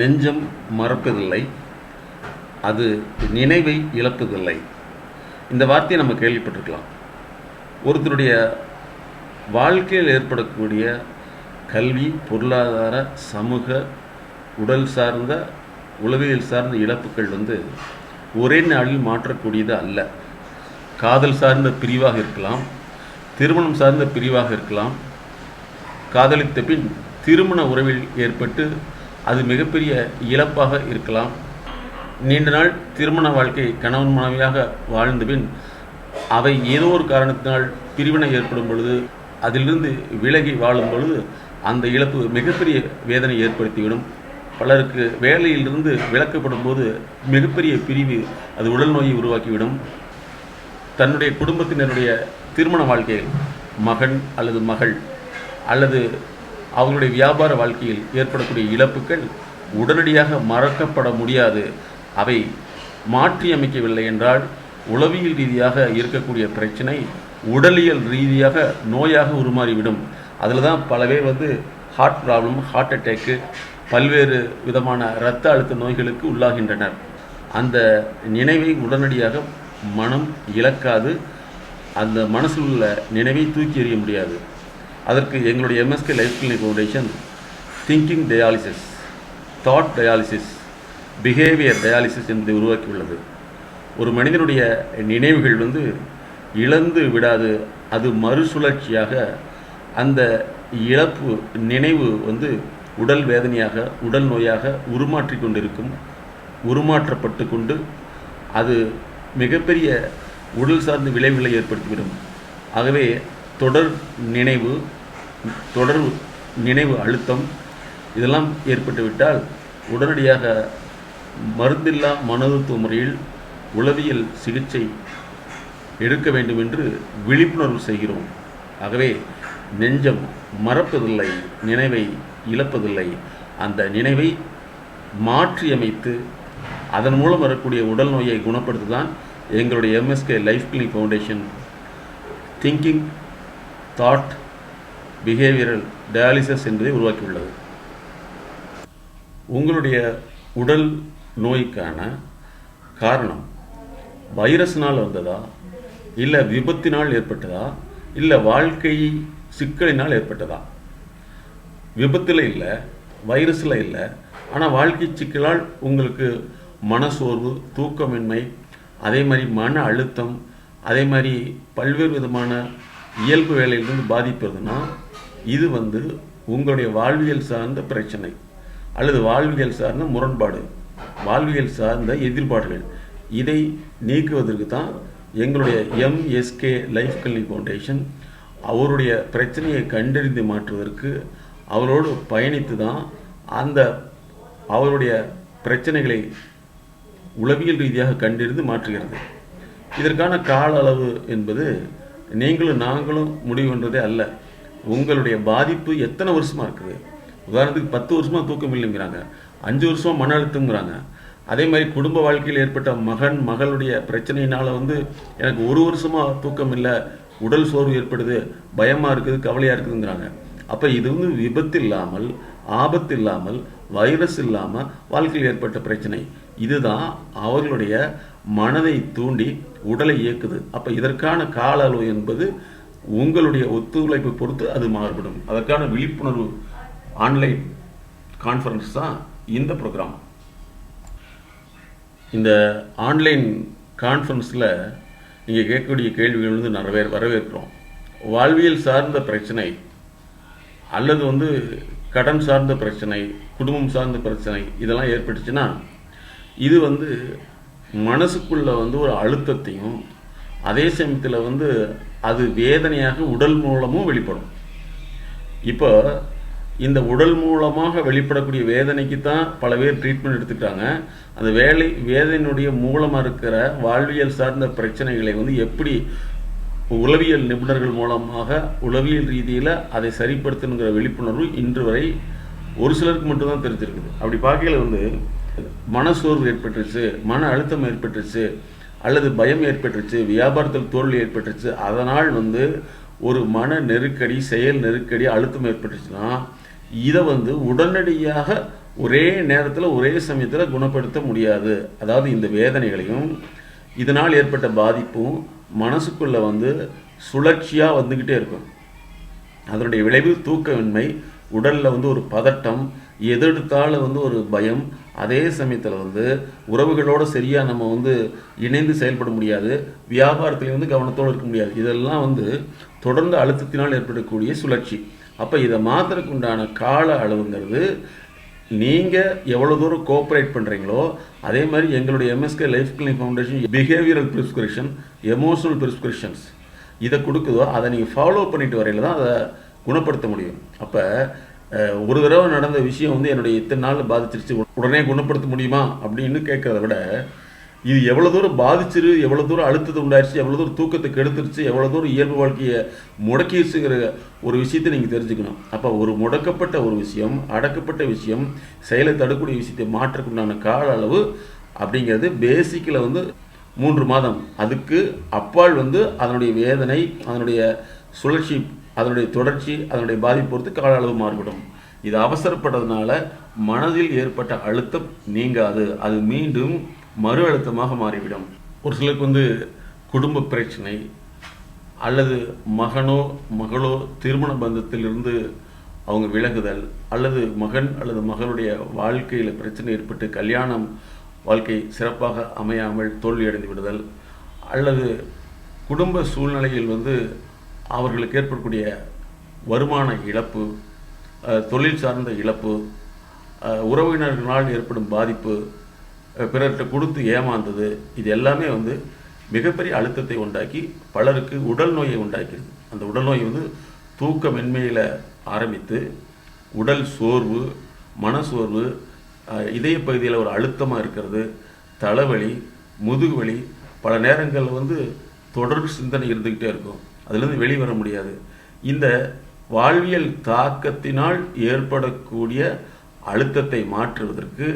நெஞ்சம் மறப்பதில்லை அது நினைவை இழப்பதில்லை. இந்த வார்த்தையை நம்ம கேள்விப்பட்டிருக்கலாம். ஒருத்தருடைய வாழ்க்கையில் ஏற்படக்கூடிய கல்வி பொருளாதார சமூக உடல் சார்ந்த உளவியல் சார்ந்த இழப்புகள் வந்து ஒரே நாளில் மாற்றக்கூடியது அல்ல. காதல் சார்ந்த பிரிவாக இருக்கலாம் திருமணம் சார்ந்த பிரிவாக இருக்கலாம். காதலித்த பின் திருமண உறவில் ஏற்பட்டு அது மிகப்பெரிய இழப்பாக இருக்கலாம். நீண்ட நாள் திருமண வாழ்க்கை கணவன் மனைவியாக வாழ்ந்த பின் அவை ஏதோ ஒரு காரணத்தினால் பிரிவினை ஏற்படும் பொழுது அதிலிருந்து விலகி வாழும் பொழுது அந்த இழப்பு மிகப்பெரிய வேதனை ஏற்படுத்திவிடும். பலருக்கு வேலையிலிருந்து விலக்கப்படும் போது மிகப்பெரிய பிரிவு அது உடல் நோயை உருவாக்கிவிடும். தன்னுடைய குடும்பத்தினருடைய திருமண வாழ்க்கையில் மகன் அல்லது மகள் அல்லது அவங்களுடைய வியாபார வாழ்க்கையில் ஏற்படக்கூடிய இழப்புகள் உடனடியாக மறக்கப்பட முடியாது. அவை மாற்றியமைக்கவில்லை என்றால் உளவியல் ரீதியாக இருக்கக்கூடிய பிரச்சனை உடலியல் ரீதியாக நோயாக உருமாறிவிடும். அதில் தான் பல பேர் வந்து ஹார்ட் ப்ராப்ளம் ஹார்ட் அட்டேக்கு பல்வேறு விதமான இரத்த அழுத்த நோய்களுக்கு உள்ளாகின்றனர். அந்த நினைவை உடனடியாக மனம் இழக்காது. அந்த மனசில் உள்ள நினைவை தூக்கி எறிய முடியாது. அதற்கு எங்களுடைய M S K life clinic foundation thinking dialysis thought dialysis behaviour dialysis என்பதை உருவாக்கியுள்ளது. ஒரு மனிதனுடைய நினைவுகள் வந்து இழந்து விடாது அது மறுசுழற்சியாக அந்த இழப்பு நினைவு வந்து உடல் வேதனையாக உடல் நோயாக உருமாற்றி கொண்டிருக்கும் உருமாற்றப்பட்டு கொண்டு அது மிகப்பெரிய உடல் சார்ந்த விளைவுகளை ஏற்படுத்திவிடும். ஆகவே தொடர் நினைவு தொடர் நினைவு அழுத்தம் இதெல்லாம் ஏற்பட்டுவிட்டால் உடனடியாக மருந்தில்லா மனோதத்துவ முறையில் உளவியல் சிகிச்சை எடுக்க வேண்டும் என்று விழிப்புணர்வு செய்கிறோம். ஆகவே நெஞ்சம் மறப்பதில்லை நினைவை இழப்பதில்லை. அந்த நினைவை மாற்றியமைத்து அதன் மூலம் வரக்கூடிய உடல் நோயை குணப்படுத்துதான் எங்களுடைய M S K life clinic foundation thinking thought behavioural dialysis என்பதை உருவாக்கியுள்ளது. உங்களுடைய உடல் நோய்க்கான காரணம் வைரஸ்னால் வந்ததா? இல்லை விபத்தினால் ஏற்பட்டதா? இல்லை வாழ்க்கை சிக்கலினால் ஏற்பட்டதா? விபத்தில் இல்லை வைரஸில் இல்லை ஆனால் வாழ்க்கை சிக்கலால் உங்களுக்கு மனசோர்வு தூக்கமின்மை அதே மாதிரி மன அழுத்தம் அதே மாதிரி பல்வேறு விதமான இயல்பு வேலையிலிருந்து பாதிப்பதுன்னா இது வந்து உங்களுடைய வாழ்வியல் சார்ந்த பிரச்சனை அல்லது வாழ்வியல் சார்ந்த முரண்பாடு வாழ்வியல் சார்ந்த எதிர்பாடுகள். இதை நீக்குவதற்கு தான் எங்களுடைய எம்எஸ்கே லைஃப் கிளினிக் ஃபவுண்டேஷன் அவருடைய பிரச்சனையை கண்டறிந்து மாற்றுவதற்கு அவரோடு பயணித்து தான் அந்த அவருடைய பிரச்சனைகளை உளவியல் ரீதியாக கண்டறிந்து மாற்றுகிறது. இதற்கான கால அளவு என்பது நீங்களும் நாங்களும் முடிவு பண்ணுறதே அல்ல. உங்களுடைய பாதிப்பு எத்தனை வருஷமாக இருக்குது? உதாரணத்துக்கு பத்து வருஷமாக தூக்கம் இல்லைங்கிறாங்க. அஞ்சு வருஷமாக மன அழுத்தங்கிறாங்க அதே மாதிரி குடும்ப வாழ்க்கையில் ஏற்பட்ட மகன் மகளுடைய பிரச்சனையினால் வந்து எனக்கு ஒரு வருஷமாக தூக்கம் இல்லை உடல் சோர்வு ஏற்படுது பயமாக இருக்குது கவலையாக இருக்குதுங்கிறாங்க. அப்போ இது வந்து விபத்து இல்லாமல் ஆபத்து இல்லாமல் வைரஸ் இல்லாமல் வாழ்க்கையில் ஏற்பட்ட பிரச்சனை. இதுதான் அவர்களுடைய மனதை தூண்டி உடலை இயக்குது. அப்போ இதற்கான கால அளவு என்பது உங்களுடைய ஒத்துழைப்பை பொறுத்து அது மாறுபடும். அதற்கான விழிப்புணர்வு ஆன்லைன் கான்ஃபரன்ஸ் தான் இந்த ப்ரோக்ராம் இந்த ஆன்லைன் கான்ஃபரன்ஸில் நீங்கள் கேட்கக்கூடிய கேள்விகள் வந்து நிறைவே வரவேற்கிறோம். வாழ்வியல் சார்ந்த பிரச்சனை அல்லது வந்து கடன் சார்ந்த பிரச்சனை குடும்பம் சார்ந்த பிரச்சனை இதெல்லாம் ஏற்பட்டுச்சுன்னா இது வந்து மனசுக்குள்ள வந்து ஒரு அழுத்தத்தையும் அதே சமயத்தில் வந்து அது வேதனையாக உடல் மூலமும் வெளிப்படும். இப்போ இந்த உடல் மூலமாக வெளிப்படக்கூடிய வேதனைக்கு தான் பல பேர் ட்ரீட்மெண்ட் எடுத்துக்கிட்டாங்க. அந்த வேலை வேதனையினுடைய மூலமாக இருக்கிற வாழ்வியல் சார்ந்த பிரச்சனைகளை வந்து எப்படி உளவியல் நிபுணர்கள் மூலமாக உளவியல் ரீதியில் அதை சரிப்படுத்தணுங்கிற விழிப்புணர்வு இன்று வரை ஒரு சிலருக்கு மட்டும்தான் தெரிஞ்சிருக்குது. அப்படி பார்க்கையில் வந்து மனசோர்வு ஏற்பட்டுருச்சு மன அழுத்தம் ஏற்பட்டுருச்சு அல்லது பயம் ஏற்பட்டுருச்சு வியாபாரத்தில் தோல்வி ஏற்பட்டுருச்சு அதனால் வந்து ஒரு மன நெருக்கடி செயல் நெருக்கடி அழுத்தம் ஏற்பட்டுச்சுன்னா இதை வந்து உடனடியாக ஒரே நேரத்தில் ஒரே சமயத்தில் குணப்படுத்த முடியாது. அதாவது இந்த வேதனைகளையும் இதனால் ஏற்பட்ட பாதிப்பும் மனசுக்குள்ளே வந்து சுழற்சியாக வந்துக்கிட்டே இருக்கும். அதனுடைய விளைவு தூக்கமின்மை உடலில் வந்து ஒரு பதட்டம் எதெடுத்தாலும் வந்து ஒரு பயம். அதே சமயத்தில் வந்து உறவுகளோடு சரியாக நம்ம வந்து இணைந்து செயல்பட முடியாது. வியாபாரத்துலேயும் வந்து கவனத்தோடு இருக்க முடியாது. இதெல்லாம் வந்து தொடர்ந்து அழுத்தத்தினால் ஏற்படக்கூடிய சுழற்சி. அப்போ இதை மாத்திரக்கு உண்டான கால அளவுங்கிறது நீங்கள் எவ்வளோ தூரம் கோஆப்ரேட் பண்ணுறீங்களோ அதே மாதிரி எங்களுடைய M S K life clinic foundation behavioural prescription emotional prescriptions இதை கொடுக்குதோ அதை நீங்கள் ஃபாலோ பண்ணிட்டு வரையில தான் அதை குணப்படுத்த முடியும். அப்போ ஒரு தடவை நடந்த விஷயம் வந்து என்னுடைய இத்தனை நாள் பாதிச்சிருச்சு. உடனே குணப்படுத்த முடியுமா? அப்படின்னு கேட்குறத விட இது எவ்வளோ தூரம் பாதிச்சிரு எவ்வளோ தூரம் அழுத்தத்தை உண்டாயிருச்சு எவ்வளோ தூரம் தூக்கத்தை கெடுத்துருச்சு எவ்வளோ தூரம் இயல்பு வாழ்க்கையை முடக்கிடுச்சுங்கிற ஒரு விஷயத்தை நீங்கள் தெரிஞ்சுக்கணும். அப்போ ஒரு முடக்கப்பட்ட ஒரு விஷயம் அடக்கப்பட்ட விஷயம் செயலை தடுக்கக்கூடிய விஷயத்தை மாற்றக்குண்டான கால அளவு அப்படிங்கிறது பேசிக்கில் வந்து மூன்று மாதம். அதுக்கு அப்பால் வந்து அதனுடைய வேதனை அதனுடைய சுழற்சி அதனுடைய தொடர்ச்சி அதனுடைய பாதிப்பு பொறுத்து கால அளவு மாறுபடும். இது அவசரப்பட்டதுனால மனதில் ஏற்பட்ட அழுத்தம் நீங்காது. அது மீண்டும் மறு அழுத்தமாக மாறிவிடும். ஒரு சிலருக்கு வந்து குடும்ப பிரச்சனை அல்லது மகனோ மகளோ திருமண பந்தத்திலிருந்து அவங்க விலகுதல் அல்லது மகன் அல்லது மகளுடைய வாழ்க்கையில் பிரச்சனை ஏற்பட்டு கல்யாணம் வாழ்க்கை சிறப்பாக அமையாமல் தோல்வியடைந்து விடுதல் அல்லது குடும்ப சூழ்நிலையில் வந்து அவர்களுக்கு ஏற்படக்கூடிய வருமான இழப்பு தொழில் சார்ந்த இழப்பு உறவினர்களால் ஏற்படும் பாதிப்பு பிறர்கிட்ட கொடுத்து ஏமாந்தது இது எல்லாமே வந்து மிகப்பெரிய அழுத்தத்தை உண்டாக்கி பலருக்கு உடல் நோயை உண்டாக்கிடுது அந்த உடல் நோய் வந்து தூக்கமின்மையில் ஆரம்பித்து உடல் சோர்வு மனசோர்வு இதய பகுதியில் ஒரு அழுத்தமாக இருக்கிறது தலைவலி முதுகுவலி பல நேரங்களில் வந்து தொடர் சிந்தனை இருந்துக்கிட்டே இருக்கும். அதுலேருந்து வெளிவர முடியாது. இந்த வாழ்வியல் தாக்கத்தினால் ஏற்படக்கூடிய அழுத்தத்தை மாற்றுவதற்கு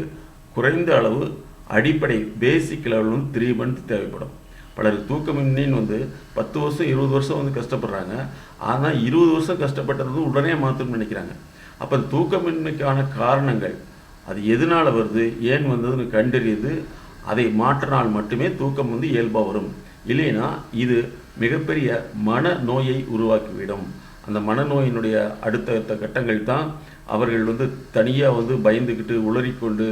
குறைந்த அளவு அடிப்படை பேசிக் லெவலும் த்ரீ மந்த் தேவைப்படும். பலர் தூக்கமின்மைன்னு வந்து பத்து வருஷம் இருபது வருஷம் வந்து கஷ்டப்படுறாங்க. ஆனால் இருபது வருஷம் கஷ்டப்பட்டது உடனே மாற்றணும்னு நினைக்கிறாங்க. அப்போ தூக்கமின்மைக்கான காரணங்கள் அது எதனால் வருது ஏன் வந்ததுன்னு கண்டறியுது அதை மாற்றினால் மட்டுமே தூக்கம் வந்து இயல்பாக வரும். இல்லைன்னா இது மிகப்பெரிய மன நோயை உருவாக்கிவிடும். அந்த மனநோயினுடைய அடுத்தடுத்த கட்டங்கள் தான் அவர்கள் வந்து தனியாக வந்து பயந்துக்கிட்டு உளறிக்கொண்டு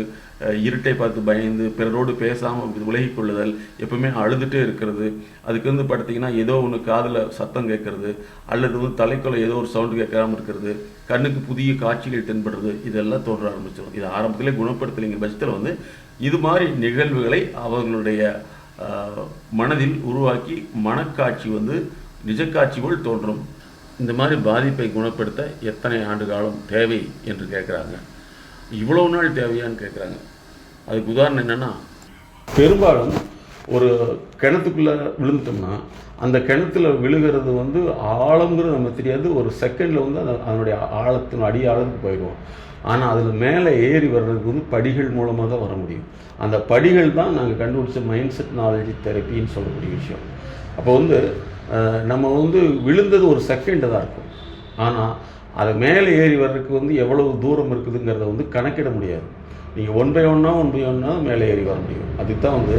இருட்டை பார்த்து பயந்து பிறரோடு பேசாமல் விலகிக் கொள்ளுதல் எப்பவுமே அழுதுகிட்டே இருக்கிறது. அதுக்கு வந்து பார்த்தீங்கன்னா ஏதோ ஒன்று காதில் சத்தம் கேட்கறது அல்லது வந்து தலைக்குள்ள ஏதோ ஒரு சவுண்டு கேட்காம இருக்கிறது கண்ணுக்கு புதிய காட்சிகள் தென்படுறது இதெல்லாம் தோன்ற ஆரம்பிச்சிடும் இது ஆரம்பத்திலே குணப்படுத்தலைங்கிற பட்சத்தில் வந்து இது மாதிரி நிகழ்வுகளை அவர்களுடைய மனதில் உருவாக்கி மனக்காட்சி வந்து நிஜக்காட்சி போல் தோன்றும். இந்த மாதிரி பாதிப்பை குணப்படுத்த எத்தனை ஆண்டு காலம் தேவை என்று கேட்குறாங்க இவ்வளோ நாள் தேவையான்னு கேட்குறாங்க அதுக்கு உதாரணம் என்னென்னா பெரும்பாலும் ஒரு கிணத்துக்குள்ளே விழுந்துட்டோம்னா அந்த கிணத்துல விழுகிறது வந்து ஆழங்கிறது நமக்கு தெரியாது. ஒரு செகண்டில் வந்து அதனுடைய ஆழத்தின் அடி ஆழத்துக்கு போயிடுவோம். ஆனால் அதில் மேலே ஏறி வர்றதுக்கு வந்து படிகள் மூலமாக தான் வர முடியும். அந்த படிகள் தான் நாங்கள் கண்டுபிடிச்ச மைண்ட் செட் நாலேஜ் தெரப்பின்னு சொல்லக்கூடிய விஷயம். அப்போ வந்து நம்ம வந்து விழுந்தது ஒரு செகண்டு தான் இருக்கும். ஆனால் அது மேலே ஏறி வர்றதுக்கு வந்து எவ்வளவு தூரம் இருக்குதுங்கிறத வந்து கணக்கிட முடியாது. நீங்கள் ஒன் பை ஒன்னாக ஒன் பை ஒன்னாக மேலே ஏறி வர முடியும். அதுக்கு தான் வந்து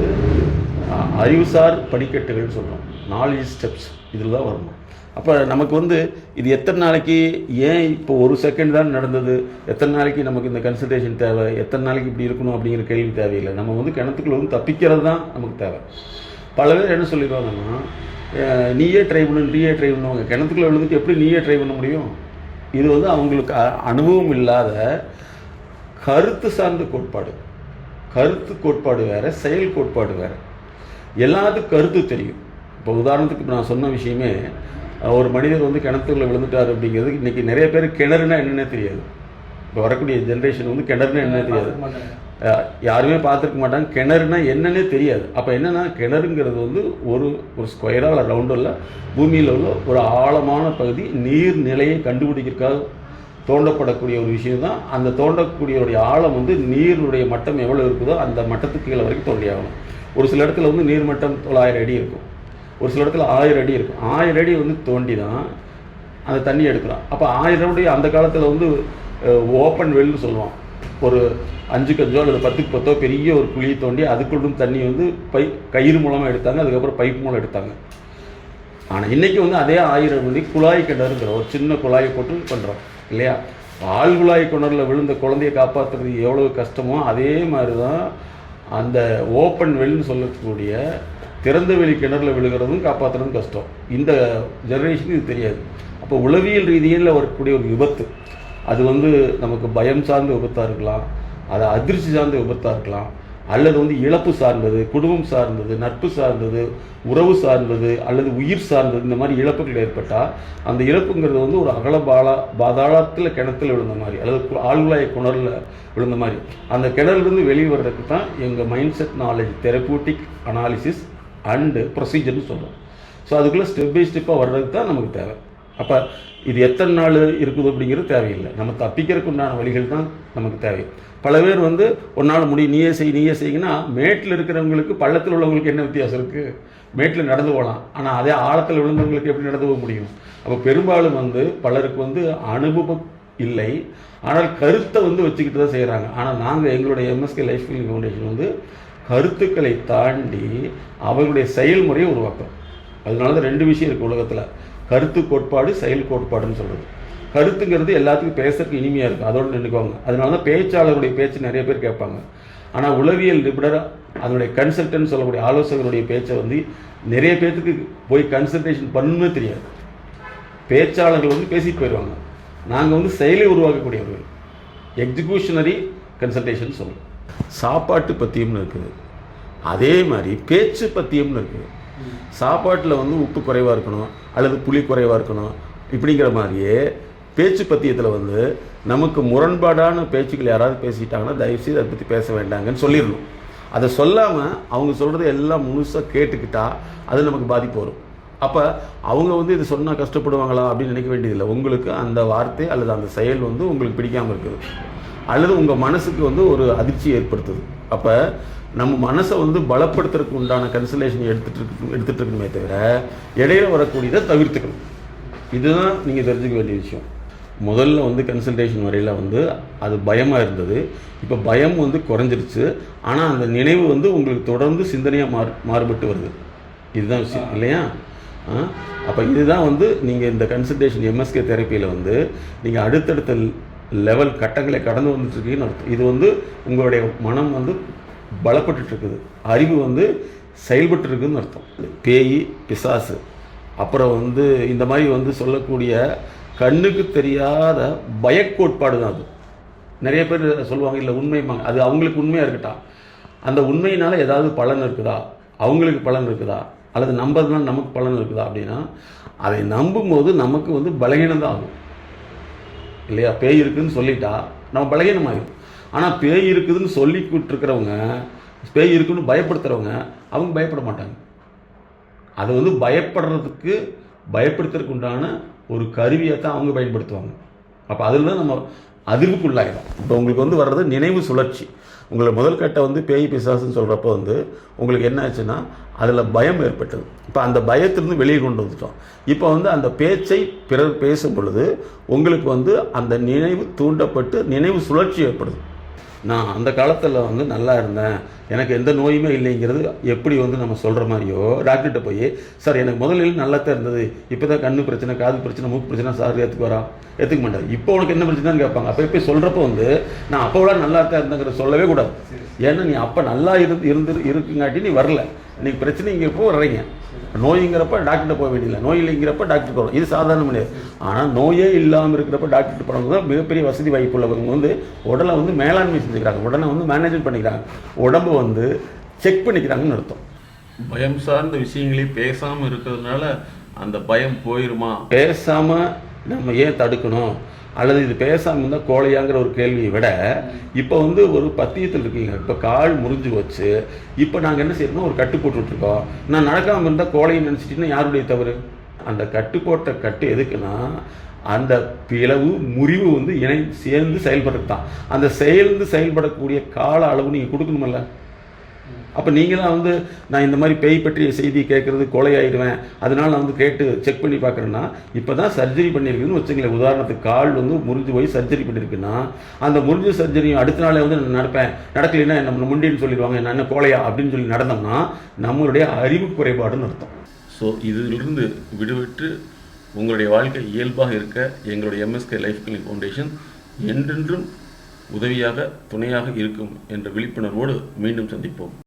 அறிவுசார் படிக்கட்டுகள்னு சொல்கிறோம் நாலேஜ் ஸ்டெப்ஸ் இதில் தான் வரணும். அப்போ நமக்கு வந்து இது எத்தனை நாளைக்கு ஏன் இப்போ ஒரு செகண்ட் தான் நடந்தது? எத்தனை நாளைக்கு நமக்கு இந்த கன்சல்டேஷன் தேவை? எத்தனை நாளைக்கு இப்படி இருக்கணும் அப்படிங்கிற கேள்வி தேவையில்லை. நம்ம வந்து கிணத்துக்குள்ள வந்து தப்பிக்கிறது தான் நமக்கு தேவை. பல பேர் என்ன சொல்லிடுவாங்கன்னா நீயே ட்ரை பண்ணு நீயே ட்ரை பண்ணுவாங்க கிணத்துக்குள்ள விழுந்துட்டு எப்படி நீயே ட்ரை பண்ண முடியும்? இது வந்து அவங்களுக்கு அனுபவம் இல்லாத கருத்து சார்ந்த கோட்பாடு. கருத்து கோட்பாடு வேறு செயல் கோட்பாடு வேறு. எல்லாத்துக்கும் கருத்து தெரியும். இப்போ உதாரணத்துக்கு இப்போ நான் சொன்ன விஷயமே ஒரு மனிதர் வந்து கிணத்துக்குள்ள விழுந்துட்டார் அப்படிங்கிறது இன்னைக்கு நிறைய பேர் கிணறுனா என்னன்னே தெரியாது. இப்போ வரக்கூடிய ஜென்ரேஷன் வந்து கிணறுனா என்னன்னே தெரியாது. யாருமே பார்த்துருக்க மாட்டாங்க. கிணறுனா என்னன்னே தெரியாது. அப்போ என்னன்னா கிணறுங்கிறது வந்து ஒரு ஒரு ஸ்கொயராக இல்லை ரவுண்டோ இல்லை பூமியில் உள்ள ஒரு ஆழமான பகுதி நீர் நிலையை கண்டுபிடிக்கிறதுக்காக தோண்டப்படக்கூடிய ஒரு விஷயம் தான் அந்த தோண்டக்கூடியவருடைய ஆழம் வந்து நீருடைய மட்டம் எவ்வளோ இருக்குதோ அந்த மட்டத்துக்கு கீழே வரைக்கும் தோண்டி ஆகணும் ஒரு சில இடத்துல வந்து நீர் மட்டம் தொள்ளாயிரம் அடி இருக்கும். ஒரு சில இடத்துல ஆயிரம் அடி இருக்கும். ஆயிரம் அடி வந்து தோண்டி தான் அந்த தண்ணி எடுக்கலாம். அப்போ ஆயிரம் அடி அந்த காலத்தில் வந்து ஓப்பன் வெல்னு சொல்லுவான். ஒரு அஞ்சுக்கு அஞ்சோ அல்லது பத்துக்கு பத்தோ பெரிய ஒரு குழியை தோண்டி அதுக்குள்ளும் தண்ணி வந்து பை கயிறு மூலமாக எடுத்தாங்க. அதுக்கப்புறம் பைப் மூலம் எடுத்தாங்க. ஆனால் இன்னைக்கு வந்து அதே ஆயிரம் வந்து குழாய் கிணறுங்கிற ஒரு சின்ன குழாயை போட்டு பண்ணுறோம் இல்லையா? ஆள் குழாய் கிணறுல விழுந்த குழந்தைய காப்பாற்றுறது எவ்வளோ கஷ்டமோ அதே மாதிரி தான் அந்த ஓப்பன் வெல்னு சொல்லக்கூடிய திறந்த வெளி கிணறுல விழுகிறதும் காப்பாற்றுறதும் கஷ்டம். இந்த ஜெனரேஷனுக்கு இது தெரியாது. அப்போ உளவியல் ரீதியில் வரக்கூடிய ஒரு விபத்து. அது வந்து நமக்கு பயம் சார்ந்த விபத்தாக இருக்கலாம். அது அதிர்ச்சி சார்ந்த விபத்தாக இருக்கலாம். அல்லது வந்து இழப்பு சார்ந்தது குடும்பம் சார்ந்தது நட்பு சார்ந்தது உறவு சார்ந்தது அல்லது உயிர் சார்ந்தது இந்த மாதிரி இழப்புகள் ஏற்பட்டால் அந்த இழப்புங்கிறது வந்து ஒரு அகல பாலா பாதாளத்தில் கிணத்துல விழுந்த மாதிரி அல்லது கு- குணரில் கிணறுல விழுந்த மாதிரி. அந்த கிணறுலேருந்து வெளியே வர்றதுக்கு தான் எங்கள் mind set knowledge therapeutic analysis and ப்ரொசீஜர்னு சொல்கிறோம் ஸோ அதுக்குள்ளே ஸ்டெப் பை ஸ்டெப்பாக வர்றதுக்கு தான் நமக்கு தேவை. அப்போ இது எத்தனை நாள் இருக்குது அப்படிங்கிறது தேவையில்லை. நம்ம தப்பிக்கிறதுக்கு உண்டான வழிகள் தான் நமக்கு தேவை. பல பேர் வந்து ஒரு நாள் முடியும் நீயே செய் நீயே செய்யுங்கன்னா மேட்டில் இருக்கிறவங்களுக்கு பள்ளத்தில் உள்ளவங்களுக்கு என்ன வித்தியாசம் இருக்குது மேட்டில் நடந்து போகலாம். ஆனால் அதே ஆழத்தில் விழுந்தவங்களுக்கு எப்படி நடந்து போக முடியும்? அப்போ பெரும்பாலும் வந்து பலருக்கு வந்து அனுபவம் இல்லை. ஆனால் கருத்தை வந்து வச்சுக்கிட்டு தான் செய்கிறாங்க ஆனால் நாங்கள் எங்களுடைய எம்எஸ்கே லைஃப் ஃபீலிங் ஃபவுண்டேஷன் வந்து கருத்துக்களை தாண்டி அவர்களுடைய செயல்முறையை உருவாக்கும் அதனால தான் ரெண்டு விஷயம் இருக்குது உலகத்தில். கருத்து கோட்பாடு செயல் கோட்பாடுன்னு சொல்கிறது கருத்துங்கிறது எல்லாத்துக்கும் பேசுறதுக்கு இனிமையாக இருக்கும். அதோடு நின்றுக்குவாங்க அதனால தான் பேச்சாளருடைய பேச்சு நிறைய பேர் கேட்பாங்க. ஆனால் உளவியல் நிபுணர் அதனுடைய கன்சல்டன்ட் சொல்லக்கூடிய ஆலோசகருடைய பேச்சை வந்து நிறைய பேர்த்துக்கு போய் கன்சல்டேஷன் பண்ணணுமே தெரியாது. பேச்சாளர்கள் வந்து பேசிட்டு போயிடுவாங்க நாங்கள் வந்து செயலை உருவாக்கக்கூடியவர்கள். எக்ஸிக்யூஷனரி கன்சல்டேஷன் சொல்லுவோம் சாப்பாட்டு பத்தியம்னு இருக்குது. அதே மாதிரி பேச்சு பத்தியம்னு இருக்குது. சாப்பாட்டில் வந்து உப்பு குறைவாக இருக்கணும் அல்லது புளி குறைவாக இருக்கணும் இப்படிங்கிற மாதிரியே பேச்சு பத்தியத்தில் வந்து நமக்கு முரண்பாடான பேச்சுக்கள் யாராவது பேசிட்டாங்கன்னா தயவுசெய்து அதை பற்றி பேச வேண்டாங்கன்னு சொல்லிடணும். அதை சொல்லாமல் அவங்க சொல்கிறத எல்லாம் முழுசாக கேட்டுக்கிட்டா அது நமக்கு பாதிப்பு வரும். அப்போ அவங்க வந்து இது சொன்னால் கஷ்டப்படுவாங்களா அப்படின்னு நினைக்க வேண்டியதில்லை. உங்களுக்கு அந்த வார்த்தை அல்லது அந்த செயல் வந்து உங்களுக்கு பிடிக்காமல் இருக்குது. அல்லது உங்கள் மனசுக்கு வந்து ஒரு அதிர்ச்சி ஏற்படுத்துது. அப்போ நம்ம மனசை வந்து பலப்படுத்துறதுக்கு உண்டான கன்சலேஷன் எடுத்துட்டு இருக்கு எடுத்துட்டு இருக்கணுமே தவிர இடையில வரக்கூடியதை தவிர்த்துக்கணும். இதுதான் நீங்கள் தெரிஞ்சுக்க வேண்டிய விஷயம். முதல்ல வந்து கன்சல்டேஷன் வரையில் வந்து அது பயமாக இருந்தது. இப்போ பயம் வந்து குறைஞ்சிருச்சு. ஆனால் அந்த நினைவு வந்து உங்களுக்கு தொடர்ந்து சிந்தனையாக மாறு மாறுபட்டு வருது. இதுதான் விஷயம் இல்லையா? அப்போ இதுதான் வந்து நீங்கள் இந்த கன்சல்டேஷன் எம்எஸ்கே தெரப்பியில் வந்து நீங்கள் அடுத்தடுத்த லெவல் கட்டங்களை கடந்து வந்துட்டுருக்கீங்கன்னு அர்த்தம். இது வந்து உங்களுடைய மனம் வந்து பலப்பட்டுருக்குது அறிவு வந்து செயல்பட்டுருக்குன்னு அர்த்தம். பேய் பிசாசு. அப்புறம் வந்து இந்த மாதிரி வந்து சொல்லக்கூடிய கண்ணுக்கு தெரியாத பயக்கோட்பாடு தான் அது. நிறைய பேர் சொல்லுவாங்க இல்லை உண்மைமாங்க அது அவங்களுக்கு உண்மையாக இருக்கட்டா? அந்த உண்மையினால் ஏதாவது பலன் இருக்குதா? அவங்களுக்கு பலன் இருக்குதா? அல்லது நம்பதுனால நமக்கு பலன் இருக்குதா அப்படின்னா அதை நம்பும்போது நமக்கு வந்து பலகீனம் தான் ஆகும். இல்லையா? பேய் இருக்குதுன்னு சொல்லிட்டா நம்ம பலகீனமாகிடும் ஆனால் பேய் இருக்குதுன்னு சொல்லிக்கிட்டு இருக்கிறவங்க பேய் இருக்குன்னு பயப்படுத்துகிறவங்க அவங்க பயப்பட மாட்டாங்க. அது வந்து பயப்படுறதுக்கு பயப்படுத்துறதுக்கு உண்டான ஒரு கருவியை தான் அவங்க பயன்படுத்துவாங்க. அப்போ அதில் தான் நம்ம அதிர்வுக்குள்ளாயிடும். இப்போ உங்களுக்கு வந்து வர்றது நினைவு சுழற்சி. உங்களை முதல் கட்ட வந்து பேய் பிசாசுன்னு சொல்கிறப்போ வந்து உங்களுக்கு என்ன ஆச்சுன்னா அதில் பயம் ஏற்பட்டது. இப்போ அந்த பயத்திலிருந்து வெளியே கொண்டு வந்துட்டோம். இப்போ வந்து அந்த பேச்சை பிறர் பேசும் பொழுது உங்களுக்கு வந்து அந்த நினைவு தூண்டப்பட்டு நினைவு சுழற்சி ஏற்படுது. நான் அந்த காலத்தில் வந்து நல்லா இருந்தேன். எனக்கு எந்த நோயுமே இல்லைங்கிறது எப்படி வந்து நம்ம சொல்கிற மாதிரியோ டாக்டர்கிட்ட போய் சார் எனக்கு முதலில் நல்லா தான் இருந்தது. இப்போ தான் கண்ணு பிரச்சனை காது பிரச்சனை மூக்கு பிரச்சனை சார் ஏற்றுக்கு வரா ஏற்றுக்க மாட்டார். இப்போ உனக்கு என்ன பிரச்சனைன்னு கேட்பாங்க. அப்போ போய் சொல்கிறப்ப வந்து நான் அப்போ விட நல்லா தான் இருந்தேங்கிற சொல்லவே கூடாது. ஏன்னா நீ அப்போ நல்லா இருந்து இருந்து இருக்குங்காட்டி நீ வரல. இன்னைக்கு பிரச்சனை இங்கே வர்றீங்க? நோய்ங்கிறப்ப டாக்டர்கிட்ட போக வேண்டியதில்லை. நோய் இல்லைங்கிறப்ப டாக்டர் போகிறோம் இது சாதாரண கிடையாது ஆனால் நோயே இல்லாமல் இருக்கிறப்ப டாக்டர்கிட்ட போகிறவங்க தான் மிகப்பெரிய வசதி வாய்ப்பு உள்ளவங்க வந்து உடலை வந்து மேலாண்மை செஞ்சுக்கிறாங்க. உடனே வந்து மேனேஜ்மெண்ட் பண்ணிக்கிறாங்க. உடம்பு வந்து செக் பண்ணிக்கிறாங்கன்னு அர்த்தம். பயம் சார்ந்த விஷயங்களே பேசாம இருக்கிறதுனால அந்த பயம் போயிருமா? பேசாமல் நம்ம ஏன் தடுக்கணும்? அல்லது இது பேசாமல் இருந்தால் கோழையாங்கிற ஒரு கேள்வியை விட இப்போ வந்து ஒரு பத்தியத்தில் இருக்கீங்க. இப்போ கால் முறிஞ்சு வச்சு இப்போ நாங்கள் என்ன செய்யறோம்னா ஒரு கட்டு போட்டுட்ருக்கோம் நான் நடக்காமல் இருந்தால் கோழையை நினச்சிட்டிங்கன்னா யாருடைய தவறு? அந்த கட்டுக்கோட்டை கட்டு எதுக்குன்னா அந்த பிளவு முறிவு வந்து இணை சேர்ந்து செயல்படுறது தான் அந்த சேர்ந்து செயல்படக்கூடிய கால அளவு நீங்கள் கொடுக்கணுமில்ல? அப்போ நீங்களாம் வந்து நான் இந்த மாதிரி பேய் பற்றிய செய்தி கேட்குறது கொலை ஆயிடுவேன் அதனால் நான் வந்து கேட்டு செக் பண்ணி பார்க்குறேன்னா இப்போ தான் சர்ஜரி பண்ணியிருக்குன்னு வச்சுங்களேன் உதாரணத்துக்கு கால் வந்து முறிஞ்சு போய் சர்ஜரி பண்ணியிருக்குன்னா அந்த முறிஞ்ச சர்ஜரி அடுத்த நாளே வந்து நான் நடப்பேன். நடக்கலைன்னா நம்ம முண்டின்னு சொல்லிடுவாங்க. நான் என்ன கோலையா? அப்படின்னு சொல்லி நடந்தோம்னா நம்மளுடைய அறிவு குறைபாடுன்னு அர்த்தம். ஸோ இதிலிருந்து விடுவிட்டு உங்களுடைய வாழ்க்கை இயல்பாக இருக்க எங்களுடைய எம்எஸ்கே லைஃப் கிளினிக் ஃபவுண்டேஷன் என்றென்றும் உதவியாக துணையாக இருக்கும் என்ற விழிப்புணர்வோடு மீண்டும் சந்திப்போம்.